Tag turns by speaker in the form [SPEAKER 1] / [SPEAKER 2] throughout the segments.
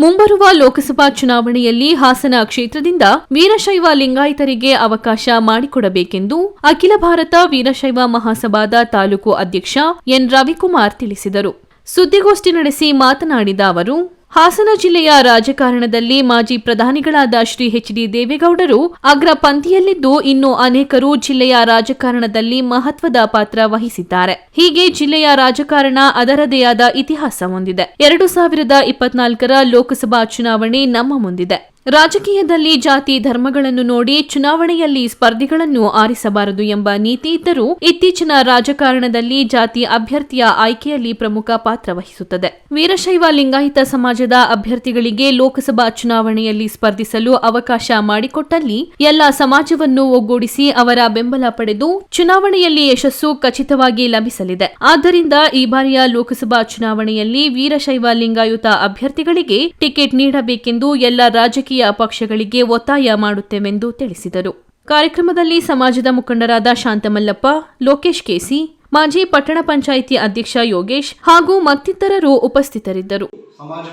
[SPEAKER 1] ಮುಂಬರುವ ಲೋಕಸಭಾ ಚುನಾವಣೆಯಲ್ಲಿ ಹಾಸನ ಕ್ಷೇತ್ರದಿಂದ ವೀರಶೈವ ಲಿಂಗಾಯತರಿಗೆ ಅವಕಾಶ ಮಾಡಿಕೊಡಬೇಕೆಂದು ಅಖಿಲ ಭಾರತ ವೀರಶೈವ ಮಹಾಸಭಾದ ತಾಲೂಕು ಅಧ್ಯಕ್ಷ ಎನ್ ರವಿಕುಮಾರ್ ತಿಳಿಸಿದರು. ಸುದ್ದಿಗೋಷ್ಠಿ ನಡೆಸಿ ಮಾತನಾಡಿದ ಅವರು ಹಾಸನ ಜಿಲ್ಲೆಯ ರಾಜಕಾರಣದಲ್ಲಿ ಮಾಜಿ ಪ್ರಧಾನಿಗಳಾದ ಶ್ರೀ ಎಚ್ ಡಿ ದೇವೇಗೌಡರು ಅಗ್ರ ಪಂಥಿಯಲ್ಲಿದ್ದು ಇನ್ನು ಅನೇಕರು ಜಿಲ್ಲೆಯ ರಾಜಕಾರಣದಲ್ಲಿ ಮಹತ್ವದ ಪಾತ್ರ ವಹಿಸಿದ್ದಾರೆ. ಹೀಗೆ ಜಿಲ್ಲೆಯ ರಾಜಕಾರಣ ಅದರದೇ ಆದ ಇತಿಹಾಸ ಹೊಂದಿದೆ. ಎರಡು ಸಾವಿರದ ಇಪ್ಪತ್ನಾಲ್ಕರ ಲೋಕಸಭಾ ಚುನಾವಣೆ ನಮ್ಮ ಮುಂದಿದೆ. ರಾಜಕೀಯದಲ್ಲಿ ಜಾತಿ ಧರ್ಮಗಳನ್ನು ನೋಡಿ ಚುನಾವಣೆಯಲ್ಲಿ ಸ್ಪರ್ಧಿಗಳನ್ನು ಆರಿಸಬಾರದು ಎಂಬ ನೀತಿ ಇದ್ದರೂ ಇತ್ತೀಚಿನ ರಾಜಕಾರಣದಲ್ಲಿ ಜಾತಿ ಅಭ್ಯರ್ಥಿಯ ಆಯ್ಕೆಯಲ್ಲಿ ಪ್ರಮುಖ ಪಾತ್ರ ವಹಿಸುತ್ತದೆ. ವೀರಶೈವ ಲಿಂಗಾಯತ ಸಮಾಜದ ಅಭ್ಯರ್ಥಿಗಳಿಗೆ ಲೋಕಸಭಾ ಚುನಾವಣೆಯಲ್ಲಿ ಸ್ಪರ್ಧಿಸಲು ಅವಕಾಶ ಮಾಡಿಕೊಟ್ಟಲ್ಲಿ ಎಲ್ಲ ಸಮಾಜವನ್ನು ಒಗ್ಗೂಡಿಸಿ ಅವರ ಬೆಂಬಲ ಪಡೆದು ಚುನಾವಣೆಯಲ್ಲಿ ಯಶಸ್ಸು ಖಚಿತವಾಗಿ ಲಭಿಸಲಿದೆ. ಆದ್ದರಿಂದ ಈ ಬಾರಿಯ ಲೋಕಸಭಾ ಚುನಾವಣೆಯಲ್ಲಿ ವೀರಶೈವ ಲಿಂಗಾಯುತ ಅಭ್ಯರ್ಥಿಗಳಿಗೆ ಟಿಕೆಟ್ ನೀಡಬೇಕೆಂದು ಎಲ್ಲ ರಾಜಕೀಯ ಪಕ್ಷಗಳಿಗೆ ಒತ್ತಾಯ ಮಾಡುತ್ತೇವೆಂದು ತಿಳಿಸಿದರು. ಕಾರ್ಯಕ್ರಮದಲ್ಲಿ ಸಮಾಜದ ಮುಖಂಡರಾದ ಶಾಂತಮಲ್ಲಪ್ಪ, ಲೋಕೇಶ್ ಕೆಸಿ, ಮಾಜಿ ಪಟ್ಟಣ ಪಂಚಾಯಿತಿ ಅಧ್ಯಕ್ಷ ಯೋಗೇಶ್ ಹಾಗೂ ಮತ್ತಿತರರು ಉಪಸ್ಥಿತರಿದ್ದರು.
[SPEAKER 2] ಸಮಾಜ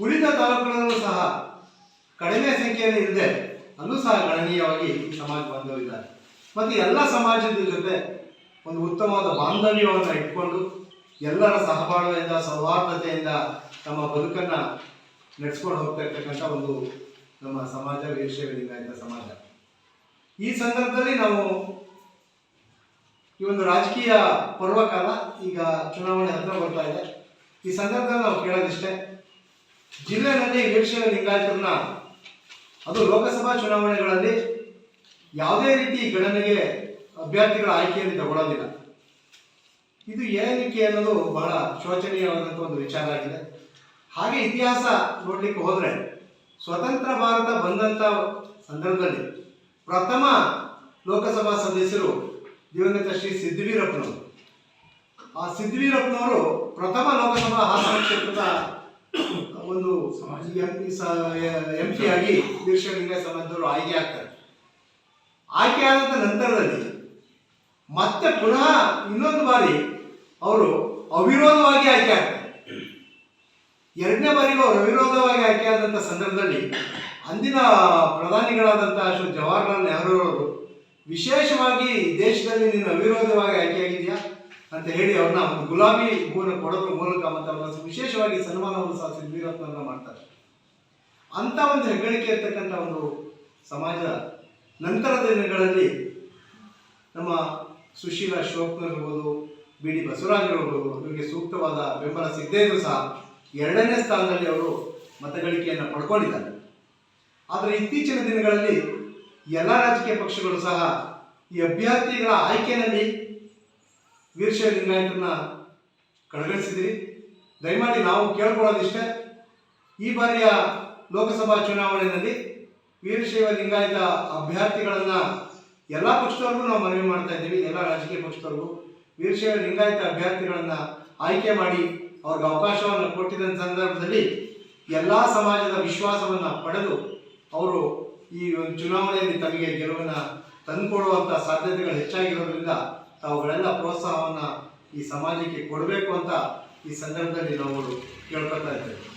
[SPEAKER 2] ಉಳಿದ ತಾಲೂಕುಗಳಲ್ಲೂ ಸಹ ಕಡಿಮೆ ಸಂಖ್ಯೆಯಲ್ಲಿ ಅಲ್ಲೂ ಸಹ ಗಣನೀಯವಾಗಿ ಸಮಾಜ ಬಾಂಧವರು ಇದ್ದಾರೆ. ಮತ್ತು ಎಲ್ಲ ಸಮಾಜದ ಜೊತೆ ಒಂದು ಉತ್ತಮವಾದ ಬಾಂಧವ್ಯವನ್ನು ಇಟ್ಕೊಂಡು ಎಲ್ಲರ ಸಹಬಾಳ್ವೆಯಿಂದ, ಸೌಹಾರ್ದತೆಯಿಂದ ತಮ್ಮ ಬದುಕನ್ನು ನಡೆಸ್ಕೊಂಡು ಹೋಗ್ತಾ ಇರ್ತಕ್ಕಂಥ ಒಂದು ನಮ್ಮ ಸಮಾಜ ವೀರಶೈವ ಸಮಾಜ. ಈ ಸಂದರ್ಭದಲ್ಲಿ ನಾವು ಈ ಒಂದು ರಾಜಕೀಯ ಪರ್ವಕಾಲ ಈಗ ಚುನಾವಣೆ ಹತ್ರ ಬರ್ತಾ ಇದೆ. ಈ ಸಂದರ್ಭದಲ್ಲಿ ನಾವು ಕೇಳೋದಿಷ್ಟೇ, ಜಿಲ್ಲೆನಲ್ಲಿ ವೀರಶೈವ ಲಿಂಗಾಯತರನ್ನ, ಅದು ಲೋಕಸಭಾ ಚುನಾವಣೆಗಳಲ್ಲಿ ಯಾವುದೇ ರೀತಿ ಗಣನೆಗೆ ಅಭ್ಯರ್ಥಿಗಳ ಆಯ್ಕೆಯಲ್ಲಿ ತಗೊಳ್ಳೋದಿಲ್ಲ. ಇದು ಏನಕ್ಕೆ ಅನ್ನೋದು ಬಹಳ ಶೋಚನೀಯವಾದಂಥ ಒಂದು ವಿಚಾರ ಆಗಿದೆ. ಹಾಗೆ ಇತಿಹಾಸ ನೋಡ್ಲಿಕ್ಕೆ ಹೋದ್ರೆ ಸ್ವತಂತ್ರ ಭಾರತ ಬಂದಂಥ ಸಂದರ್ಭದಲ್ಲಿ ಪ್ರಥಮ ಲೋಕಸಭಾ ಸದಸ್ಯರು ದಿವಂಗತ ಶ್ರೀ ಸಿದ್ದವೀರಪ್ಪನವರು ಆ ಸಿದ್ದವೀರಪ್ಪನವರು ಪ್ರಥಮ ಲೋಕಸಭಾ ಹಾಸನ ಕ್ಷೇತ್ರದ ಒಂದು ಎಂ ಪಿ ಆಗಿ ವೀರಶಲಿಂಗ ಸಮಾಜದವರು ಆಯ್ಕೆ ಆಗ್ತಾರೆ. ಆಯ್ಕೆ ಆದಂತ ನಂತರದಲ್ಲಿ ಮತ್ತೆ ಪುನಃ ಇನ್ನೊಂದು ಬಾರಿ ಅವರು ಅವಿರೋಧವಾಗಿ ಆಯ್ಕೆ ಆಗ್ತಾರೆ. ಎರಡನೇ ಬಾರಿಗೂ ಅವರು ಅವಿರೋಧವಾಗಿ ಆಯ್ಕೆಯಾದಂಥ ಸಂದರ್ಭದಲ್ಲಿ ಅಂದಿನ ಪ್ರಧಾನಿಗಳಾದಂಥ ಶ್ರೀ ಜವಾಹರ್ಲಾಲ್ ನೆಹರು ಅವರು ವಿಶೇಷವಾಗಿ ದೇಶದಲ್ಲಿ ನೀನು ಅವಿರೋಧವಾಗಿ ಆಯ್ಕೆಯಾಗಿದೆಯಾ ಅಂತ ಹೇಳಿ ಅವ್ರನ್ನ ಒಂದು ಗುಲಾಬಿ ಹೂವನ್ನು ಕೊಡೋದ್ರ ಮೂಲಕ ಮತ್ತು ವಿಶೇಷವಾಗಿ ಸನ್ಮಾನವನ್ನು ಸಹ ಸಿದ್ಧಿರತ್ನ ಮಾಡ್ತಾರೆ. ಅಂತ ಒಂದು ಹೆಗ್ಗಳಿಕೆ ಇರ್ತಕ್ಕಂಥ ಒಂದು ಸಮಾಜ ನಂತರದ ದಿನಗಳಲ್ಲಿ ನಮ್ಮ ಸುಶೀಲ ಇರ್ಬೋದು, ಬಿ ಡಿ ಬಸವರಾಜ್ ಇರ್ಬೋದು ಇವರಿಗೆ ಸೂಕ್ತವಾದ ಬೆಂಬಲ ಸಿಗದೇ ಸಹ ಎರಡನೇ ಸ್ಥಾನದಲ್ಲಿ ಅವರು ಮತಗಳಿಕೆಯನ್ನು ಪಡ್ಕೊಂಡಿದ್ದಾರೆ. ಆದರೆ ಇತ್ತೀಚಿನ ದಿನಗಳಲ್ಲಿ ಎಲ್ಲ ರಾಜಕೀಯ ಪಕ್ಷಗಳು ಸಹ ಈ ಅಭ್ಯರ್ಥಿಗಳ ಆಯ್ಕೆಯಲ್ಲಿ ವೀರಶೈವ ಲಿಂಗಾಯತರನ್ನ ಕಡೆಗಣಿಸಿದಿರಿ ದಯಮಾಡಿ ನಾವು ಕೇಳ್ಕೊಳ್ಳೋದಿಷ್ಟೇ, ಈ ಬಾರಿಯ ಲೋಕಸಭಾ ಚುನಾವಣೆಯಲ್ಲಿ ವೀರಶೈವ ಲಿಂಗಾಯತ ಅಭ್ಯರ್ಥಿಗಳನ್ನು ಎಲ್ಲ ಪಕ್ಷದವ್ರಿಗೂ ನಾವು ಮನವಿ ಮಾಡ್ತಾ ಇದ್ದೀವಿ, ಎಲ್ಲ ರಾಜಕೀಯ ಪಕ್ಷದವ್ರಿಗೂ. ವೀರಶೈವ ಲಿಂಗಾಯತ ಅಭ್ಯರ್ಥಿಗಳನ್ನು ಆಯ್ಕೆ ಮಾಡಿ ಅವ್ರಿಗೆ ಅವಕಾಶವನ್ನು ಕೊಟ್ಟಿದ್ದ ಸಂದರ್ಭದಲ್ಲಿ ಎಲ್ಲ ಸಮಾಜದ ವಿಶ್ವಾಸವನ್ನು ಪಡೆದು ಅವರು ಈ ಒಂದು ಚುನಾವಣೆಯಲ್ಲಿ ತಮಗೆ ಗೆಲುವನ್ನು ತಂದುಕೊಡುವಂಥ ಸಾಧ್ಯತೆಗಳು ಹೆಚ್ಚಾಗಿರೋದ್ರಿಂದ ತಾವುಗಳೆಲ್ಲ ಪ್ರೋತ್ಸಾಹವನ್ನು ಈ ಸಮಾಜಕ್ಕೆ ಕೊಡಬೇಕು ಅಂತ ಈ ಸಂದರ್ಭದಲ್ಲಿ ನಾವು ಕೇಳ್ಕೊತಾ ಇದ್ದೇವೆ.